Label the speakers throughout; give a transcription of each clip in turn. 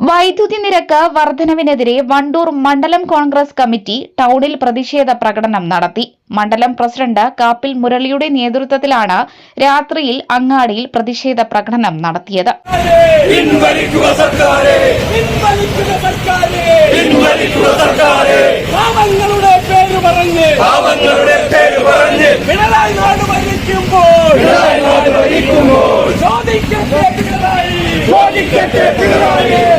Speaker 1: വൈദ്യുതി നിരക്ക് വർധനവിനെതിരെ വണ്ടൂർ മണ്ഡലം കോൺഗ്രസ് കമ്മിറ്റി ടൗണിൽ പ്രതിഷേധ പ്രകടനം നടത്തി. മണ്ഡലം പ്രസിഡന്റ് കാപ്പിൽ മുരളിയുടെ നേതൃത്വത്തിലാണ് രാത്രിയിൽ അങ്ങാടിയിൽ പ്രതിഷേധ പ്രകടനം നടത്തിയത്.
Speaker 2: ചോദിക്കട്ടെ പിണറായി. ചോദിക്കട്ടെ സർക്കാരെ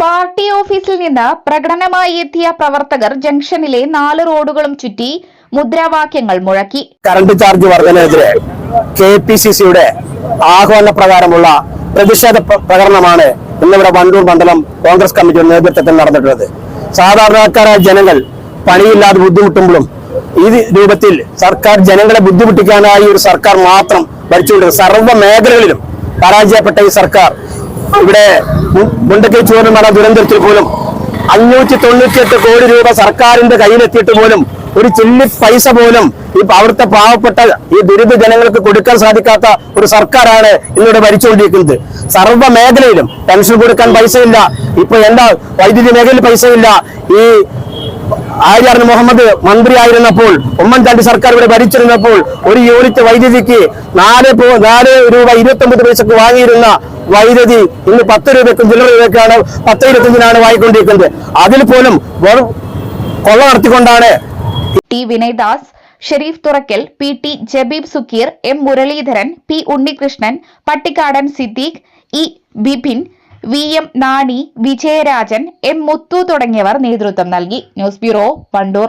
Speaker 1: പാർട്ടി ഓഫീസിൽ നിന്ന് പ്രകടനമായി എത്തിയ പ്രവർത്തകർ ജംഗ്ഷനിലെ നാല് റോഡുകളും ചുറ്റി മുദ്രാവാക്യങ്ങൾ മുഴക്കി.
Speaker 3: കറണ്ട് ചാർജ് വർധനയെതിരെ കെ പി സി സിയുടെ ആഹ്വാന പ്രകാരമുള്ള പ്രതിഷേധ പ്ര- പ്രകടനമാണ് ഇന്നിവിടെ വണ്ടൂർ മണ്ഡലം കോൺഗ്രസ് കമ്മിറ്റിയുടെ നേതൃത്വത്തിൽ നടന്നിട്ടുള്ളത്. സാധാരണക്കാരായ ജനങ്ങൾ പണിയില്ലാതെ ബുദ്ധിമുട്ടുമ്പോഴും ഈ രൂപത്തിൽ സർക്കാർ ജനങ്ങളെ ബുദ്ധിമുട്ടിക്കാനായി ഒരു സർക്കാർ മാത്രം ഭരിച്ചുകൊണ്ടിരുന്നത്. സർവ മേഖലകളിലും പരാജയപ്പെട്ട ഈ സർക്കാർ ഇവിടെ മുണ്ടക്കൈ മുണ്ടക്കൈ നടന്ന ദുരന്തത്തിൽ പോലും അഞ്ഞൂറ്റി തൊണ്ണൂറ്റിയെട്ട് കോടി രൂപ സർക്കാരിന്റെ കയ്യിലെത്തിയിട്ട് പോലും ഒരു ചില്ലി പൈസ പോലും ഈ അവിടുത്തെ പാവപ്പെട്ട ഈ ദുരിത ജനങ്ങൾക്ക് കൊടുക്കാൻ സാധിക്കാത്ത ഒരു സർക്കാരാണ് ഇന്നിവിടെ ഭരിച്ചുകൊണ്ടിരിക്കുന്നത്. സർവ മേഖലയിലും പെൻഷൻ കൊടുക്കാൻ പൈസയില്ല. ഇപ്പൊ എന്താ വൈദ്യുതി മേഖലയിൽ പൈസയില്ല. ഈ ആര്യാർ മുഹമ്മദ് മന്ത്രിയായിരുന്നപ്പോൾ ഉമ്മൻചാണ്ടി സർക്കാർ ഇവിടെ ഭരിച്ചിരുന്നപ്പോൾ ഒരു യൂണിറ്റ് വൈദ്യുതിക്ക് നാല് നാല് രൂപ ഇരുപത്തി ഒമ്പത് പൈസക്ക് വാങ്ങിയിരുന്ന വൈദ്യുതി ഇന്ന് പത്ത് രൂപയ്ക്കും ചില്ലറ രൂപയ്ക്കാണ് പത്ത് ഇരുപത്തഞ്ചിനാണ് വാങ്ങിക്കൊണ്ടിരിക്കുന്നത്. അതിൽ പോലും കൊള്ള നടത്തിക്കൊണ്ടാണ്
Speaker 1: T Vinaydas Sharif Thurakkal P T Jabeeb Sukkeer M Muraleedharan P Unnikrishnan Pattikkadan Siddique E Bipin V M Nani Vijayarajan M Muthu തുടങ്ങിയവർ നേതൃത്വം നൽകി. News bureau Wandoor.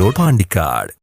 Speaker 4: Road Pandikkad